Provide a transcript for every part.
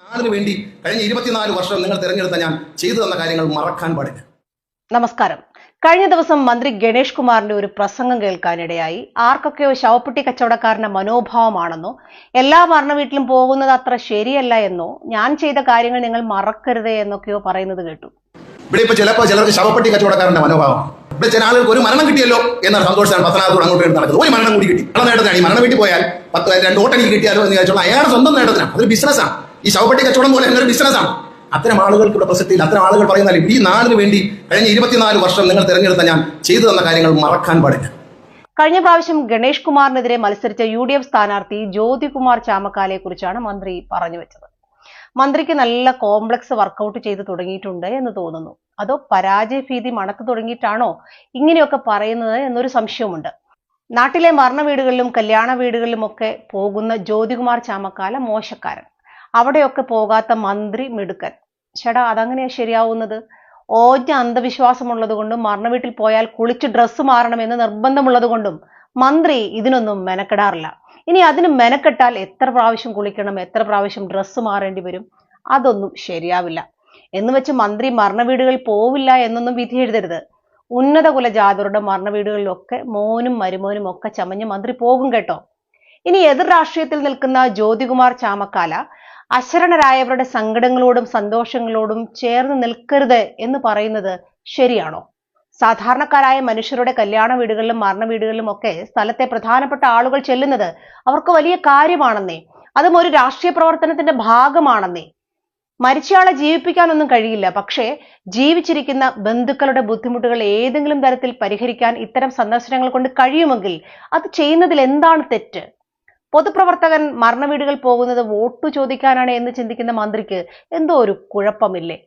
നാടിന് വേണ്ടി കഴിഞ്ഞ ഇരുപത്തിനാല് വർഷം നിങ്ങൾ തിരഞ്ഞെടുത്ത ഞാൻ ചെയ്തു തന്ന കാര്യങ്ങൾ മറക്കാൻ പാടില്ല. നമസ്കാരം. കഴിഞ്ഞ ദിവസം മന്ത്രി ഗണേഷ് കുമാറിന്റെ ഒരു പ്രസംഗം കേൾക്കാനിടയായി. ആർക്കൊക്കെയോ ശവപ്പെട്ടി കച്ചവടക്കാരന്റെ മനോഭാവമാണെന്നോ എല്ലാ മരണ വീട്ടിലും പോകുന്നത് അത്ര ശരിയല്ല എന്നോ ഞാൻ ചെയ്ത കാര്യങ്ങൾ നിങ്ങൾ മറക്കരുത് എന്നൊക്കെയോ പറയുന്നത് കേട്ടു. ഇവിടെ ഇപ്പൊ ചിലപ്പോൾ ചിലർക്ക് ശവപ്പെട്ടി കച്ചവടക്കാരന്റെ മനോഭാവം. ഇവിടെ ചില ആളുകൾക്ക് ഒരു മരണം കിട്ടിയല്ലോ എന്ന സന്തോഷമാണ് പത്തനാപുരം അങ്ങോട്ട് നടക്കുന്നത്. ഒരു മരണം കൂടി കിട്ടി. നല്ല നേട്ടത്തിനാണ് ഈ മരണം വീട്ടിൽ പോയാൽ പത്ത് രണ്ട് ഓട്ടം എനിക്ക് കിട്ടിയാലോ എന്ന് ചോദിച്ചോളാം അയാളുടെ സ്വന്തം നേട്ടത്തിനാണ്. അതൊരു ബിസിനസ്സാണ് ഈ ശവപ്പെട്ടി കച്ചവടം പോലെ എന്നൊരു ബിസിനസ്സാണ് അത്തരം ആളുകൾക്ക് ഇവിടെ പ്രസക്തിയിൽ അത്തരം ആളുകൾ പറയുന്ന ഈ നാടിന് വേണ്ടി കഴിഞ്ഞ ഇരുപത്തിനാല് വർഷം നിങ്ങൾ തിരഞ്ഞെടുത്ത ഞാൻ ചെയ്തു തന്ന കാര്യങ്ങൾ മറക്കാൻ പാടില്ല. കഴിഞ്ഞ പ്രാവശ്യം ഗണേഷ് കുമാറിനെതിരെ മത്സരിച്ച യു ഡി എഫ് സ്ഥാനാർത്ഥി ജ്യോതികുമാർ ചാമക്കാലയെ കുറിച്ചാണ് മന്ത്രി പറഞ്ഞു വെച്ചത്. മന്ത്രിക്ക് നല്ല കോംപ്ലക്സ് വർക്കൗട്ട് ചെയ്ത് തുടങ്ങിയിട്ടുണ്ട് എന്ന് തോന്നുന്നു. അതോ പരാജയ ഭീതി മണക്ക് തുടങ്ങിയിട്ടാണോ ഇങ്ങനെയൊക്കെ പറയുന്നത് എന്നൊരു സംശയമുണ്ട് നാട്ടിലെ മരണ വീടുകളിലും കല്യാണ വീടുകളിലുമൊക്കെ പോകുന്ന ജ്യോതികുമാർ ചാമക്കാല മോശക്കാരൻ. അവിടെയൊക്കെ പോകാത്ത മന്ത്രി മിടുക്കൻ. ചേട്ടാ അതങ്ങനെയാ ശരിയാവുന്നത്? ഓജ അന്ധവിശ്വാസമുള്ളത് കൊണ്ടും മരണ വീട്ടിൽ പോയാൽ കുളിച്ച് ഡ്രസ്സ് മാറണമെന്ന് നിർബന്ധമുള്ളത് കൊണ്ടും മന്ത്രി ഇതിനൊന്നും മെനക്കെടാറില്ല. ഇനി അതിന് മെനക്കെട്ടാൽ എത്ര പ്രാവശ്യം കുളിക്കണം എത്ര പ്രാവശ്യം ഡ്രസ്സ് മാറേണ്ടി വരും? അതൊന്നും ശരിയാവില്ല. എന്ന് വെച്ച് മന്ത്രി മരണ വീടുകളിൽ പോവില്ല എന്നൊന്നും വിധി എഴുതരുത്. ഉന്നത കുലജാതരുടെ മരണ വീടുകളിലൊക്കെ മോനും മരുമോനും ഒക്കെ ചമഞ്ഞ് മന്ത്രി പോകും കേട്ടോ. ഇനി എതിർ രാഷ്ട്രീയത്തിൽ നിൽക്കുന്ന ജ്യോതികുമാർ ചാമക്കാല അശരണരായവരുടെ സങ്കടങ്ങളോടും സന്തോഷങ്ങളോടും ചേർന്ന് നിൽക്കരുത് എന്ന് പറയുന്നത് ശരിയാണോ? സാധാരണക്കാരായ മനുഷ്യരുടെ കല്യാണ വീടുകളിലും മരണ വീടുകളിലും ഒക്കെ സ്ഥലത്തെ പ്രധാനപ്പെട്ട ആളുകൾ ചെല്ലുന്നത് അവർക്ക് വലിയ കാര്യമാണെന്നേ. അതും ഒരു രാഷ്ട്രീയ പ്രവർത്തനത്തിന്റെ ഭാഗമാണെന്നേ. മരിച്ചയാളെ ജീവിപ്പിക്കാനൊന്നും കഴിയില്ല. പക്ഷേ ജീവിച്ചിരിക്കുന്ന ബന്ധുക്കളുടെ ബുദ്ധിമുട്ടുകൾ ഏതെങ്കിലും തരത്തിൽ പരിഹരിക്കാൻ ഇത്തരം സന്ദർശനങ്ങൾ കൊണ്ട് കഴിയുമെങ്കിൽ അത് ചെയ്യുന്നതിൽ എന്താണ് തെറ്റ്? പൊതുപ്രവർത്തകൻ മരണവീടുകൾ പോകുന്നത് വോട്ടു ചോദിക്കാനാണ് എന്ന് ചിന്തിക്കുന്ന മന്ത്രിക്ക് എന്തോ ഒരു കുഴപ്പമില്ലേ?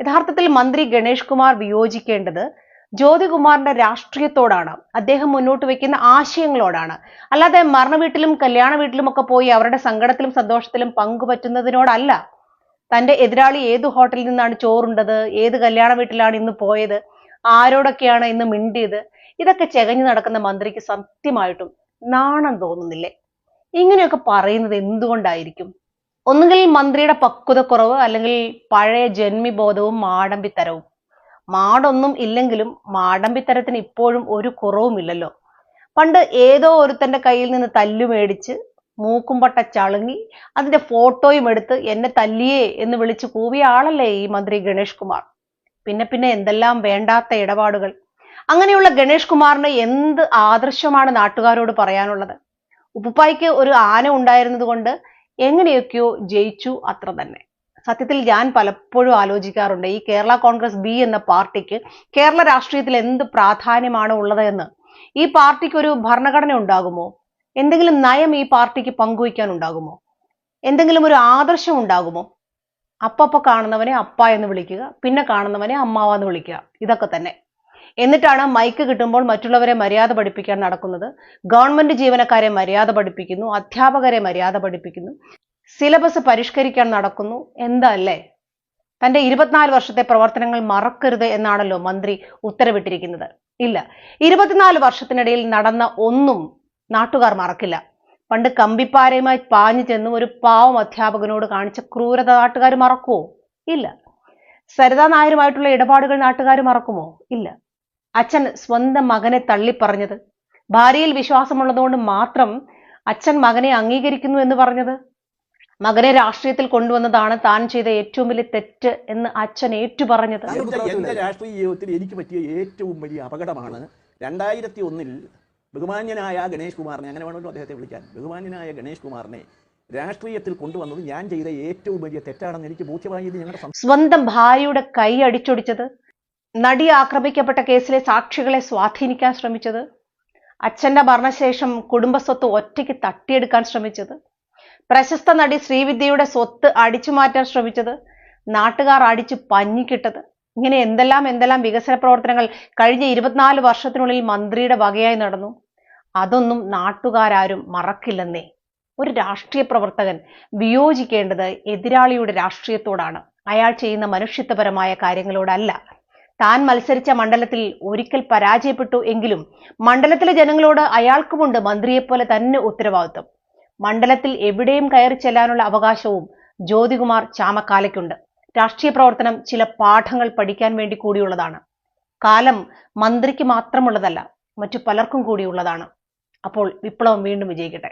യഥാർത്ഥത്തിൽ മന്ത്രി ഗണേഷ് കുമാർ വിയോജിക്കേണ്ടത് ജ്യോതികുമാറിന്റെ രാഷ്ട്രീയത്തോടാണ്. അദ്ദേഹം മുന്നോട്ട് വെക്കുന്ന ആശയങ്ങളോടാണ്. അല്ലാതെ മരണ വീട്ടിലും കല്യാണ വീട്ടിലും ഒക്കെ പോയി അവരുടെ സങ്കടത്തിലും സന്തോഷത്തിലും പങ്കുപറ്റുന്നതിനോടല്ല. തന്റെ എതിരാളി ഏത് ഹോട്ടലിൽ നിന്നാണ് ചോറുണ്ടത്? ഏത് കല്യാണ വീട്ടിലാണ് ഇന്ന് പോയത്? ആരോടൊക്കെയാണ് ഇന്ന് മിണ്ടിയത്? ഇതൊക്കെ ചെകഞ്ഞു നടക്കുന്ന മന്ത്രിക്ക് സത്യമായിട്ടും നാണം തോന്നുന്നില്ലേ? ഇങ്ങനെയൊക്കെ പറയുന്നത് എന്തുകൊണ്ടായിരിക്കും? ഒന്നുകിൽ മന്ത്രിയുടെ പക്വതക്കുറവ് അല്ലെങ്കിൽ പഴയ ജന്മിബോധവും മാടമ്പിത്തരവും മാടൊന്നും ഇല്ലെങ്കിലും മാടമ്പിത്തരത്തിന് ഇപ്പോഴും ഒരു കുറവുമില്ലല്ലോ പണ്ട് ഏതോ ഒരുത്തന്റെ കയ്യിൽ നിന്ന് തല്ലു മേടിച്ച് മൂക്കുംപട്ട ചളുങ്ങി അതിന്റെ ഫോട്ടോയും എടുത്ത് എന്നെ തല്ലിയേ എന്ന് വിളിച്ച് കൂവിയ ആളല്ലേ ഈ മന്ത്രി ഗണേഷ് കുമാർ. പിന്നെ പിന്നെ എന്തെല്ലാം വേണ്ടാത്ത ഇടപാടുകൾ. അങ്ങനെയുള്ള ഗണേഷ് കുമാറിന് എന്ത് ആദർശമാണ് നാട്ടുകാരോട് പറയാനുള്ളത്? ഉപ്പുപ്പായ്ക്ക് ഒരു ആന ഉണ്ടായിരുന്നത് കൊണ്ട് എങ്ങനെയൊക്കെയോ ജയിച്ചു അത്ര തന്നെ. സത്യത്തിൽ ഞാൻ പലപ്പോഴും ആലോചിക്കാറുണ്ട് ഈ കേരള കോൺഗ്രസ് ബി എന്ന പാർട്ടിക്ക് കേരള രാഷ്ട്രീയത്തിൽ എന്ത് പ്രാധാന്യമാണ് ഉള്ളത് എന്ന്. ഈ പാർട്ടിക്ക് ഒരു ഭരണഘടന ഉണ്ടാകുമോ? എന്തെങ്കിലും നയം ഈ പാർട്ടിക്ക് പങ്കുവയ്ക്കാൻ ഉണ്ടാകുമോ? എന്തെങ്കിലും ഒരു ആദർശം ഉണ്ടാകുമോ? അപ്പപ്പ കാണുന്നവനെ അപ്പ എന്ന് വിളിക്കുക പിന്നെ കാണുന്നവനെ അമ്മാവ എന്ന് വിളിക്കുക ഇതൊക്കെ തന്നെ. എന്നിട്ടാണ് മൈക്ക് കിട്ടുമ്പോൾ മറ്റുള്ളവരെ മര്യാദ പഠിപ്പിക്കാൻ നടക്കുന്നത്. ഗവൺമെന്റ് ജീവനക്കാരെ മര്യാദ പഠിപ്പിക്കുന്നു അധ്യാപകരെ മര്യാദ പഠിപ്പിക്കുന്നു. സിലബസ് പരിഷ്കരിക്കാൻ നടക്കുന്നു. എന്താ അല്ലേ തന്റെ ഇരുപത്തിനാല് വർഷത്തെ പ്രവർത്തനങ്ങൾ മറക്കരുത് എന്നാണല്ലോ മന്ത്രി ഉത്തരവിട്ടിരിക്കുന്നത്. ഇല്ല. ഇരുപത്തിനാല് വർഷത്തിനിടയിൽ നടന്ന ഒന്നും നാട്ടുകാർ മറക്കില്ല. പണ്ട് കമ്പിപ്പാരയുമായി പാഞ്ഞു ചെന്നും ഒരു പാവം അധ്യാപകനോട് കാണിച്ച ക്രൂരത നാട്ടുകാർ മറക്കുമോ ഇല്ല. സരിതാ നായരുമായിട്ടുള്ള ഇടപാടുകൾ നാട്ടുകാർ മറക്കുമോ? ഇല്ല. അച്ഛൻ സ്വന്തം മകനെ തള്ളിപ്പറഞ്ഞത്. ഭാര്യയിൽ വിശ്വാസമുള്ളതുകൊണ്ട് മാത്രം അച്ഛൻ മകനെ അംഗീകരിക്കുന്നു എന്ന് പറഞ്ഞത്? മകനെ രാഷ്ട്രീയത്തിൽ കൊണ്ടുവന്നതാണ് താൻ ചെയ്ത ഏറ്റവും വലിയ തെറ്റ് എന്ന് അച്ഛൻ ഏറ്റുപറഞ്ഞത്. എന്റെ എന്റെ രാഷ്ട്രീയ ജീവിതത്തിൽ എനിക്ക് പറ്റിയ ഏറ്റവും വലിയ അപകടമാണ് രണ്ടായിരത്തി ഒന്നിൽ ബഹുമാന്യനായ ഗണേഷ് കുമാറിനെ അങ്ങനെ വേണമല്ലോ അദ്ദേഹത്തെ വിളിക്കാൻ ബഹുമാന്യനായ ഗണേഷ് കുമാറിനെ രാഷ്ട്രീയത്തിൽ കൊണ്ടുവന്നത് ഞാൻ ചെയ്ത ഏറ്റവും വലിയ തെറ്റാണെന്ന് എനിക്ക് ബോധ്യമായത് ഞങ്ങളുടെ സ്വന്തം ഭാര്യയുടെ കൈ അടിച്ചൊടിച്ചത് നടി ആക്രമിക്കപ്പെട്ട കേസിലെ സാക്ഷികളെ സ്വാധീനിക്കാൻ ശ്രമിച്ചത് അച്ഛന്റെ മരണശേഷം കുടുംബസ്വത്ത് ഒറ്റയ്ക്ക് തട്ടിയെടുക്കാൻ ശ്രമിച്ചത് പ്രശസ്ത നടി ശ്രീവിദ്യയുടെ സ്വത്ത് അടിച്ചു മാറ്റാൻ ശ്രമിച്ചത് നാട്ടുകാർ അടിച്ചു പഞ്ഞിക്കിട്ടത് ഇങ്ങനെ എന്തെല്ലാം എന്തെല്ലാം വികസന പ്രവർത്തനങ്ങൾ കഴിഞ്ഞ ഇരുപത്തിനാല് വർഷത്തിനുള്ളിൽ മന്ത്രിയുടെ വകയായി നടന്നു. അതൊന്നും നാട്ടുകാരും മറക്കില്ലെന്നേ. ഒരു രാഷ്ട്രീയ പ്രവർത്തകൻ വിയോജിക്കേണ്ടത് എതിരാളിയുടെ രാഷ്ട്രീയത്തോടാണ്. അയാൾ ചെയ്യുന്ന മനുഷ്യത്വപരമായ കാര്യങ്ങളോടല്ല. താൻ മത്സരിച്ച മണ്ഡലത്തിൽ ഒരിക്കൽ പരാജയപ്പെട്ടു എങ്കിലും മണ്ഡലത്തിലെ ജനങ്ങളോട് അയാൾക്കുമുണ്ട് മന്ത്രിയെപ്പോലെ തന്നെ ഉത്തരവാദിത്വം. മണ്ഡലത്തിൽ എവിടെയും കയറി ചെല്ലാനുള്ള അവകാശവും ജ്യോതികുമാർ ചാമക്കാലയ്ക്കുണ്ട്. രാഷ്ട്രീയ പ്രവർത്തനം ചില പാഠങ്ങൾ പഠിക്കാൻ വേണ്ടി കൂടിയുള്ളതാണ്. കാലം മന്ത്രിക്ക് മാത്രമുള്ളതല്ല മറ്റു പലർക്കും കൂടിയുള്ളതാണ്. അപ്പോൾ വിപ്ലവം വീണ്ടും വിജയിക്കട്ടെ.